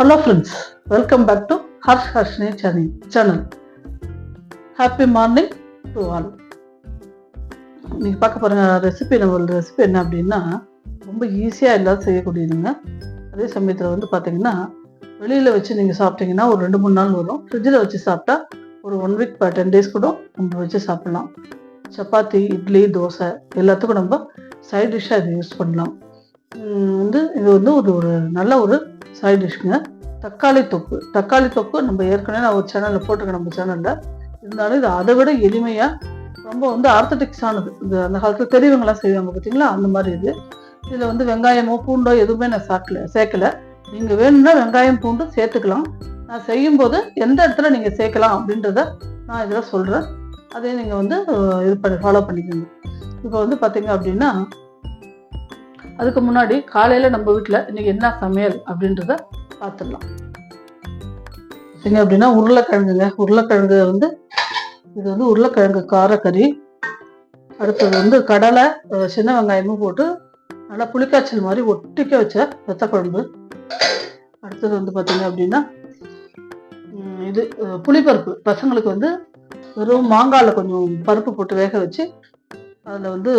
Hello friends welcome back to Harsh Harshini channel channel happy morning to all நீங்கள் பார்க்க போகிற recipe நம்மளோட recipe என்ன அப்படின்னா ரொம்ப ஈஸியாக எல்லாரும் செய்யக்கூடியதுங்க. அதே சமயத்தில் வந்து பார்த்தீங்கன்னா வெளியில் வச்சு நீங்கள் சாப்பிட்டீங்கன்னா ஒரு ரெண்டு மூணு நாள் வரும். ஃப்ரிட்ஜில் வச்சு சாப்பிட்டா ஒரு ஒன் வீக் டென் டேஸ் கூட நம்ம வச்சு சாப்பிட்லாம். சப்பாத்தி இட்லி தோசை எல்லாத்துக்கும் நம்ம சைட் டிஷ்ஷாக இதை யூஸ் பண்ணலாம். வந்து இது வந்து ஒரு ஒரு நல்ல ஒரு சைட் டிஷ்ங்க தக்காளி தொக்கு. தக்காளி தொக்கு நம்ம ஏற்கனவே நான் ஒரு சேனலில் போட்டிருக்கேன் நம்ம சேனலில் இருந்தாலும் இது அதை விட எளிமையாக ரொம்ப வந்து ஆர்த்தடிக்ஸ் ஆனது. இது அந்த காலத்தில் பெரியவங்களாம் செய்வாங்க பார்த்தீங்களா அந்த மாதிரி இது. இதில் வந்து வெங்காயமோ பூண்டோ எதுவுமே நான் சாக்கல சேர்க்கல. நீங்கள் வேணும்னா வெங்காயம் பூண்டு சேர்த்துக்கலாம். நான் செய்யும்போது எந்த இடத்துல நீங்கள் சேர்க்கலாம் அப்படின்றத நான் இதில் சொல்கிறேன் அதே நீங்கள் வந்து இது பண்ணி ஃபாலோ பண்ணிக்கோங்க. இப்போ வந்து பார்த்தீங்க அப்படின்னா அதுக்கு முன்னாடி காலையில் நம்ம வீட்டில் இன்றைக்கி என்ன சமையல் அப்படின்றத பார்த்துடலாம் பார்த்தீங்க அப்படின்னா உருளைக்கிழங்குங்க. உருளைக்கிழங்கு வந்து இது வந்து உருளைக்கிழங்கு காரக்கறி. அடுத்தது வந்து கடலை சின்ன வெங்காயமும் போட்டு நல்லா புளிக்காய்ச்சல் மாதிரி ஒட்டிக்க வச்ச வெத்த குழம்பு அடுத்தது வந்து பார்த்தீங்க அப்படின்னா இது புளிப்பருப்பு. பசங்களுக்கு வந்து வெறும் மாங்காயில் கொஞ்சம் பருப்பு போட்டு வேக வச்சு அதில் வந்து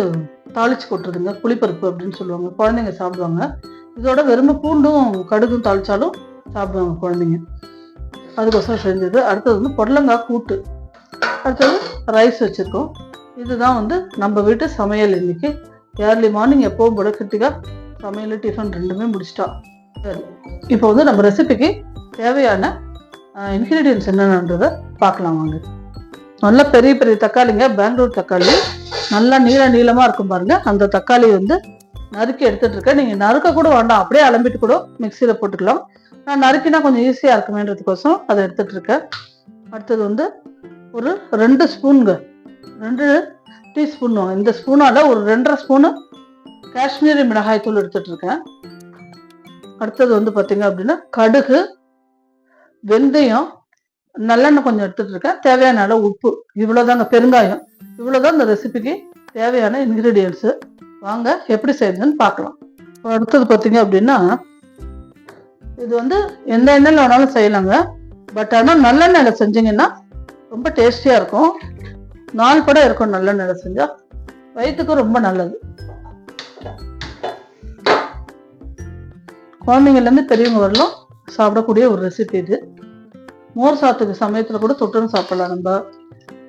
தாளிச்சு கொட்டுறதுங்க புளிப்பருப்பு அப்படின்னு சொல்லுவாங்க. குழந்தைங்க சாப்பிடுவாங்க. இதோட வெறும் பூண்டும் கடுகும் தாளிச்சாலும் சாப்பிடுவாங்க குழந்தைங்க. அதுக்கோசரம் செஞ்சது. அடுத்தது வந்து பொடலங்காய் கூட்டு. அடுத்தது ரைஸ் வச்சுருக்கோம். இதுதான் வந்து நம்ம வீட்டு சமையல் இன்னைக்கு. ஏர்லி மார்னிங் எப்போவும் போல கிருத்திகா சமையல் டிஃபன் ரெண்டுமே முடிச்சிட்டா. சரி. இப்போ வந்து நம்ம ரெசிபிக்கு தேவையான இன்க்ரீடியன்ஸ் என்னென்னன்றதை பார்க்கலாம் வாங்க. நல்ல பெரிய பெரிய தக்காளிங்க. பெங்களூர் தக்காளி நல்லா நீள நீளமாக இருக்கும் பாருங்க. அந்த தக்காளி வந்து நறுக்கி எடுத்துட்டு இருக்கேன். நீங்கள் நறுக்க கூட வேண்டாம். அப்படியே அலம்பிட்டு கூட மிக்சியில் போட்டுக்கலாம். நான் நறுக்கினா கொஞ்சம் ஈஸியாக இருக்குமேன்றதுக்கோசம் அதை எடுத்துட்டு இருக்கேன். அடுத்தது வந்து ஒரு ரெண்டு ஸ்பூனுங்க ரெண்டு டீஸ்பூன் இந்த ஸ்பூனால ஒரு ரெண்டரை ஸ்பூனு காஷ்மீரி மிளகாய் தூள் எடுத்துட்டு இருக்கேன். அடுத்தது வந்து பார்த்தீங்க அப்படின்னா கடுகு வெந்தயம் நல்லெண்ணெய் கொஞ்சம் எடுத்துட்டு இருக்கேன். தேவையான அளவு உப்பு. இவ்வளோதாங்க பெருங்காயம். இவ்வளோதான் இந்த ரெசிபிக்கு தேவையான இன்க்ரீடியன்ஸு வாங்க எப்படி செய்யுதுன்னு பார்க்கலாம். இப்போ அடுத்தது பார்த்தீங்க அப்படின்னா இது வந்து எந்த எண்ணெயில் வேணாலும் செய்யலாங்க. பட் ஆனால் நல்லெண்ணெயில் செஞ்சீங்கன்னா ரொம்ப டேஸ்டியாக இருக்கும். நாள் கூட இருக்கும் நல்லெண்ணெயில் செஞ்சால் வயிற்றுக்கும் ரொம்ப நல்லது. குழந்தைங்கள்லேருந்து பெரியவங்க வரலாம். சாப்பிடக்கூடிய ஒரு ரெசிபி இது. மோர் சாத்துக்கு சமயத்தில் கூட தொட்டுன்னு சாப்பிடலாம் நம்ம.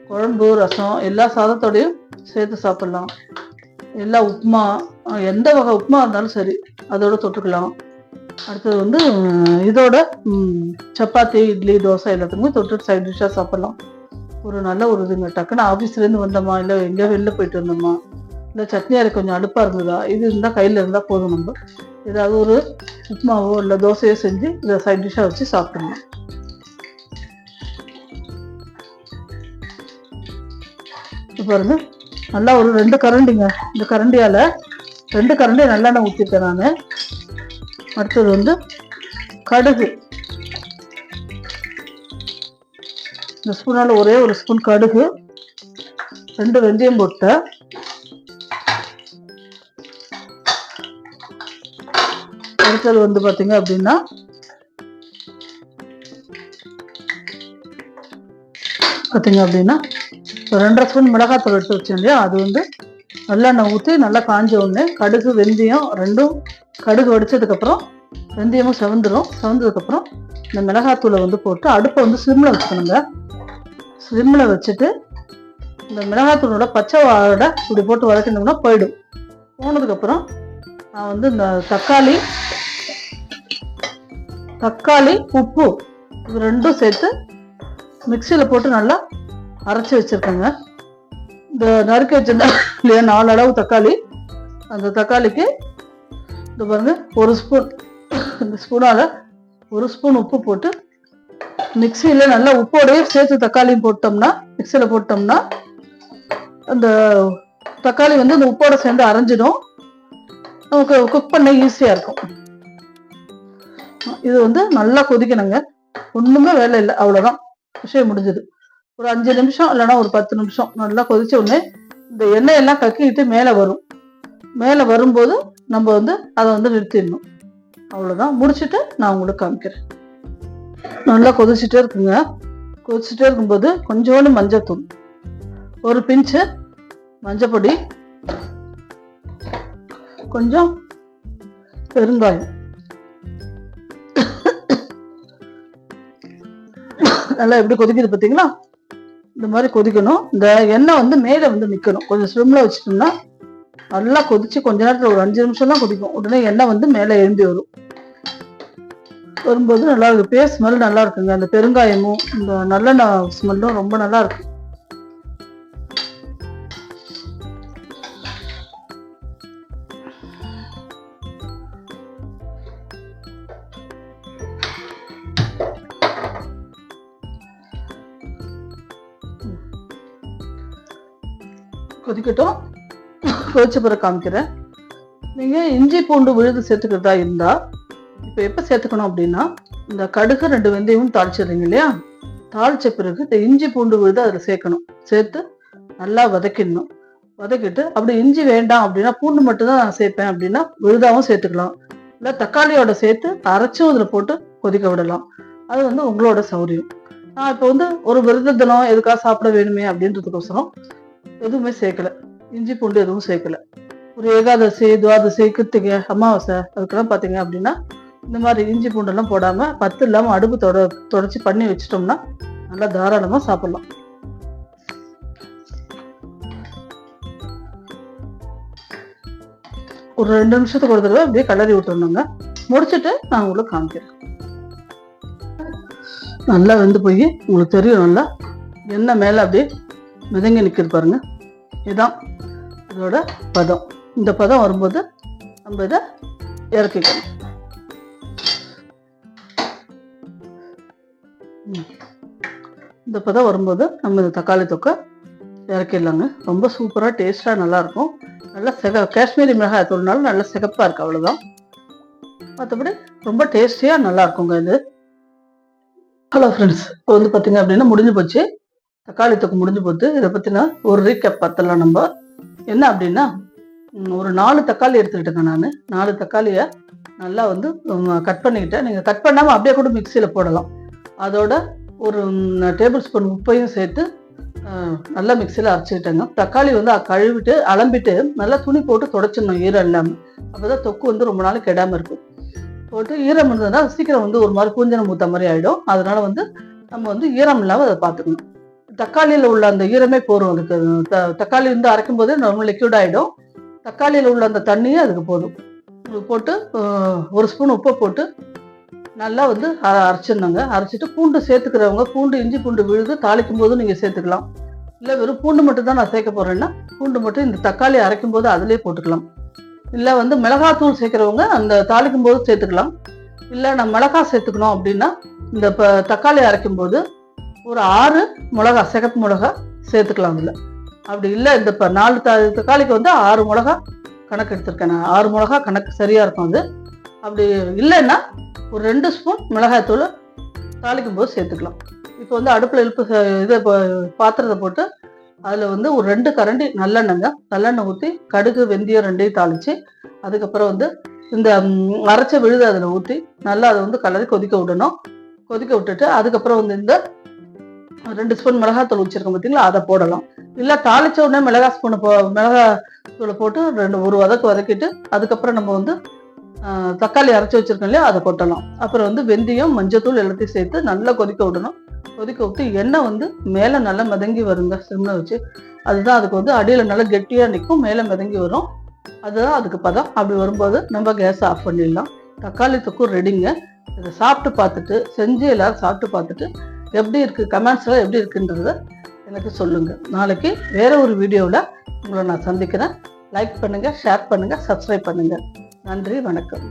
குழம்பு ரசம் எல்லா சாதத்தோடையும் சேர்த்து சாப்பிடலாம். எல்லா உப்புமா எந்த வகை உப்புமா இருந்தாலும் சரி அதோட தொட்டுக்கலாம். அடுத்தது வந்து இதோட சப்பாத்தி இட்லி தோசை எல்லாத்துக்குமே தொட்டு சைட் டிஷ்ஷாக சாப்பிடலாம். ஒரு நல்ல ஒரு இதுங்க. டக்குன்னு ஆஃபீஸ்லேருந்து வந்தோமா இல்லை எங்கேயோ வெளில போயிட்டு வந்தோமா இல்லை சட்னி அரை கொஞ்சம் அடுப்பாக இருந்ததா இது இருந்தால் கையில் இருந்தால் போதும் நம்ம. ஏதாவது ஒரு உப்புமாவோ இல்லை தோசையோ செஞ்சு இதை சைட் டிஷ்ஷாக வச்சு சாப்பிடலாம். இப்போ பாருங்க. நல்லா ஒரு ரெண்டு கரண்டிங்க. இந்த கரண்டியால் ரெண்டு கரண்டி நல்லெண்ணெய் ஊற்றிருக்கேன் நான். அடுத்தது வந்து கடுகு. இந்த ஸ்பூனால் ஒரே ஒரு ஸ்பூன் கடுகு. ரெண்டு வெந்தயம் போட்டேன் அடுத்தது வந்து பார்த்தீங்க அப்படின்னா பார்த்தீங்க அப்படின்னா ரெண்டரை ஸ்பூன் மிளகாத்தூள் எடுத்து வச்சேன் இல்லையா? அது வந்து நல்லெண்ணெய் ஊற்றி நல்லா காஞ்ச உடனே கடுகு வெந்தயம் ரெண்டும் கடுகு வடிச்சதுக்கப்புறம் வெந்தயமும் செவந்துடும் செவந்ததுக்கப்புறம் இந்த மிளகாத்தூளை வந்து போட்டு அடுப்பை வந்து சிம்மில் வச்சுக்கணுங்க சிம்மில் வச்சுட்டு இந்த மிளகாத்தூளோட பச்சை வாழை இப்படி போட்டு வதக்கினோம்னா போயிடும். போனதுக்கப்புறம் நான் வந்து இந்த தக்காளி தக்காளி உப்பு இது ரெண்டும் சேர்த்து மிக்சியில் போட்டு நல்லா அரைச்சி வச்சிருக்கேங்க. இந்த நறுக்கி வச்சிருந்தேன் இல்லையா நாலு அளவு தக்காளி. அந்த தக்காளிக்கு இந்த பாருங்க ஒரு ஸ்பூன் இந்த ஸ்பூனால் ஒரு ஸ்பூன் உப்பு போட்டு மிக்சியில் நல்லா உப்போடையே சேர்த்து தக்காளியும் போட்டோம்னா மிக்சியில் போட்டோம்னா அந்த தக்காளி வந்து இந்த உப்போட சேர்ந்து அரைஞ்சிடும். நமக்கு குக் பண்ண ஈஸியாக இருக்கும். இது வந்து நல்லா கொதிக்கணுங்க. ஒன்றுமே வேலை இல்லை. அவ்வளோதான் விஷயம் முடிஞ்சது. ஒரு அஞ்சு நிமிஷம் இல்லைன்னா ஒரு பத்து நிமிஷம். நல்லா கொதிச்ச உடனே இந்த எண்ணெய் எல்லாம் கக்கிட்டு மேலே வரும். மேலே வரும்போது நம்ம வந்து அதை வந்து நிறுத்திடணும். அவ்வளோதான் முடிச்சுட்டு நான் உங்களுக்கு காமிக்கிறேன். நல்லா கொதிச்சுட்டே இருக்குங்க. கொதிச்சுட்டே இருக்கும்போது கொஞ்சோண்டு மஞ்சத்தூள் ஒரு பிஞ்சு மஞ்சப்பொடி கொஞ்சம் பெருங்காயம். நல்லா எப்படி கொதிக்குது பார்த்தீங்களா இந்த மாதிரி கொதிக்கணும். இந்த எண்ணெய் வந்து மேலே வந்து நிற்கணும் கொஞ்சம் ஸ்லிம்ல வச்சுட்டோம்னா நல்லா கொதிச்சு கொஞ்ச நேரத்தில் ஒரு அஞ்சு நிமிஷம் தான் கொதிக்கும். உடனே எண்ணெய் வந்து மேலே எழும்பி வரும். வரும்போது நல்லா இருக்கு. பேர் ஸ்மெல் நல்லா இருக்குங்க. அந்த பெருங்காயமும் இந்த நல்லெண்ணெய் ஸ்மெல்லும் ரொம்ப நல்லா இருக்கும் கொதிக்கட்டும் கொதிச்ச பிறகு காமிக்கிறேன். நீங்கள் இஞ்சி பூண்டு விழுது சேர்த்துக்கிறதா இருந்தால் இப்போ எப்போ சேர்த்துக்கணும் அப்படின்னா இந்த கடுகு ரெண்டு வெந்தயமும் தாளிச்சிடுறீங்க இல்லையா? தாளிச்ச பிறகு இந்த இஞ்சி பூண்டு விழுது அதில் சேர்க்கணும். சேர்த்து நல்லா வதக்கிடணும். வதக்கிட்டு அப்படி இஞ்சி வேண்டாம் அப்படின்னா பூண்டு மட்டும் தான் நான் சேர்ப்பேன் அப்படின்னா விழுதாவும் சேர்த்துக்கலாம். இல்லை தக்காளியோட சேர்த்து அரைச்சும் அதில் போட்டு கொதிக்க விடலாம். அது வந்து உங்களோட சௌரியம். நான் இப்போ வந்து ஒரு விருத தினம் எதுக்காக சாப்பிட வேணுமே அப்படின்றதுக்கோசரம் எதுவுமே சேர்க்கல. இஞ்சி பூண்டு எதுவும் சேர்க்கல. ஒரு ஏகாதசி துவாதசி கிருத்திகை அமாவாசை அதுக்கெல்லாம் பார்த்தீங்க அப்படின்னா இந்த மாதிரி இஞ்சி பூண்டெல்லாம் போடாம பத்து இல்லாமல் அடுப்பு தொட தொடச்சி பண்ணி வச்சிட்டோம்னா நல்லா தாராளமாக சாப்பிடலாம். ஒரு ரெண்டு நிமிஷத்துக்கு ஒரு தடவை அப்படியே கலரி விட்டுருணுங்க முடிச்சுட்டு நான் உங்களுக்கு காமிக்கிறேன். நல்லா வெந்து போய் உங்களுக்கு தெரியும் நல்லா. எண்ணெய் மேலே அப்படியே மிதங்கி நிற்கிது பாருங்க. இதுதான் இதோட பதம். இந்த பதம் வரும்போது நம்ம இதை இறக்கிக்கணும். இந்த பதம் வரும்போது நம்ம இந்த தக்காளி தொக்கை இறக்கிடலாங்க. ரொம்ப சூப்பராக டேஸ்ட்டாக நல்லாயிருக்கும். நல்லா செக காஷ்மீரி மிளகாய் தூள்னாலும் நல்லா சிகப்பாக இருக்குது அவ்வளோதான் மற்றபடி ரொம்ப டேஸ்டியாக நல்லா இருக்குங்க இது. ஹலோ ஃப்ரெண்ட்ஸ் இப்போ வந்து பார்த்தீங்க அப்படின்னா முடிஞ்சு போச்சு. தக்காளி தொக்கு முடிஞ்சு போது இதை பற்றின ஒரு ரீகேப் பார்த்தலாம் நம்ம. என்ன அப்படின்னா ஒரு நாலு தக்காளி எடுத்துக்கிட்டேங்க நான். நாலு தக்காளியை நல்லா வந்து கட் பண்ணிக்கிட்டேன். நீங்கள் கட் பண்ணாமல் அப்படியே கூட மிக்சியில் போடலாம். அதோட ஒரு டேபிள் ஸ்பூன் உப்பையும் சேர்த்து நல்லா மிக்சியில் அரைச்சிக்கிட்டேங்க. தக்காளி வந்து கழுவிட்டு அலம்பிட்டு நல்லா துணி போட்டு தொடச்சிடணும் ஈரம் இல்லாமல் அப்போ தான் தொக்கு வந்து ரொம்ப நாள் கெடாமல் இருக்கும். போட்டு ஈரம் இருந்ததுன்னா சீக்கிரம் வந்து ஒரு மாதிரி கூஞ்சனம் மூத்த மாதிரி ஆகிடும் அதனால் வந்து நம்ம வந்து ஈரம் இல்லாமல் அதை பார்த்துக்கணும். தக்காளியில் உள்ள அந்த ஈரமே போதும். அதுக்கு த- தக்காளி வந்து அரைக்கும் போதே ரொம்ப லிக்யூட் ஆகிடும் தக்காளியில் உள்ள அந்த தண்ணியே அதுக்கு போதும். போட்டு ஒரு ஸ்பூன் உப்பை போட்டு நல்லா வந்து அரைச்சிருந்தாங்க அரைச்சிட்டு பூண்டு சேர்த்துக்கிறவங்க பூண்டு இஞ்சி பூண்டு விழுது தாளிக்கும் போது நீங்கள் சேர்த்துக்கலாம். இல்லை வெறும் பூண்டு மட்டும் தான் நான் சேர்க்க போகிறேன்னா பூண்டு மட்டும் இந்த தக்காளி அரைக்கும் போது அதிலே போட்டுக்கலாம். இல்லை வந்து மிளகாத்தூள் சேர்க்குறவங்க அந்த தாளிக்கும் போது சேர்த்துக்கலாம். இல்லை நான் மிளகா சேர்த்துக்கணும் அப்படின்னா இந்த இப்போ தக்காளி அரைக்கும் போது ஒரு ஆறு மிளகா சிகப்பு மிளகா சேர்த்துக்கலாம் அதில் அப்படி இல்லை இந்த இப்போ நாலு த தக்காளிக்கு வந்து ஆறு மிளகா கணக்கு எடுத்திருக்கேன் நான். ஆறு மிளகா கணக்கு சரியாக இருக்கும் அது. அப்படி இல்லைன்னா ஒரு ரெண்டு ஸ்பூன் மிளகாய்த்தூள் தாளிக்கும் போது சேர்த்துக்கலாம். இப்போ வந்து அடுப்பில் இழுப்பு ச- இதை இப்போ பாத்திரத்தை போட்டு அதில் வந்து ஒரு ரெண்டு கரண்டி நல்லெண்ணெங்க நல்லெண்ணெய் ஊற்றி கடுகு வெந்தயம் ரெண்டையும் தாளித்து அதுக்கப்புறம் வந்து இந்த அரைச்ச விழுது அதில் ஊற்றி நல்லா அதை வந்து கலரி கொதிக்க விடணும். கொதிக்க விட்டுட்டு அதுக்கப்புறம் வந்து இந்த ரெண்டு ஸ்பூன் மிளகாத்தூள் வச்சிருக்கோம் பார்த்தீங்களா அதை போடலாம். இல்லை தாளிச்ச உடனே மிளகா ஸ்பூனை போ மிளகா தூளை போட்டு ரெண்டு ஒரு வதக்கு வதக்கிட்டு அதுக்கப்புறம் நம்ம வந்து தக்காளி அரைச்சி வச்சிருக்கோம் இல்லையா? அதை கொட்டலாம். அப்புறம் வந்து வெந்தயம் மஞ்சத்தூள் எல்லாத்தையும் சேர்த்து நல்லா கொதிக்க விடணும். கொதிக்க விட்டு எண்ணெய் வந்து மேலே நல்லா மிதங்கி வருங்க சிம்மை வச்சு. அதுதான் அதுக்கு வந்து அடியில் நல்லா கெட்டியாக நிற்கும் மேலே மிதங்கி வரும். அதுதான் அதுக்கு பதம். அப்படி வரும்போது நம்ம கேஸை ஆஃப் பண்ணிடலாம். தக்காளி தொக்கு ரெடிங்க இதை சாப்பிட்டு பார்த்துட்டு செஞ்சு எல்லோரும் சாப்பிட்டு பார்த்துட்டு எப்படி இருக்குது கமெண்ட்ஸில் எப்படி இருக்குன்றத எனக்கு சொல்லுங்கள் நாளைக்கு வேறு ஒரு வீடியோவில் உங்களை நான் சந்திக்கிறேன். லைக் பண்ணுங்கள் ஷேர் பண்ணுங்கள் சப்ஸ்கிரைப் பண்ணுங்கள் நன்றி வணக்கம்.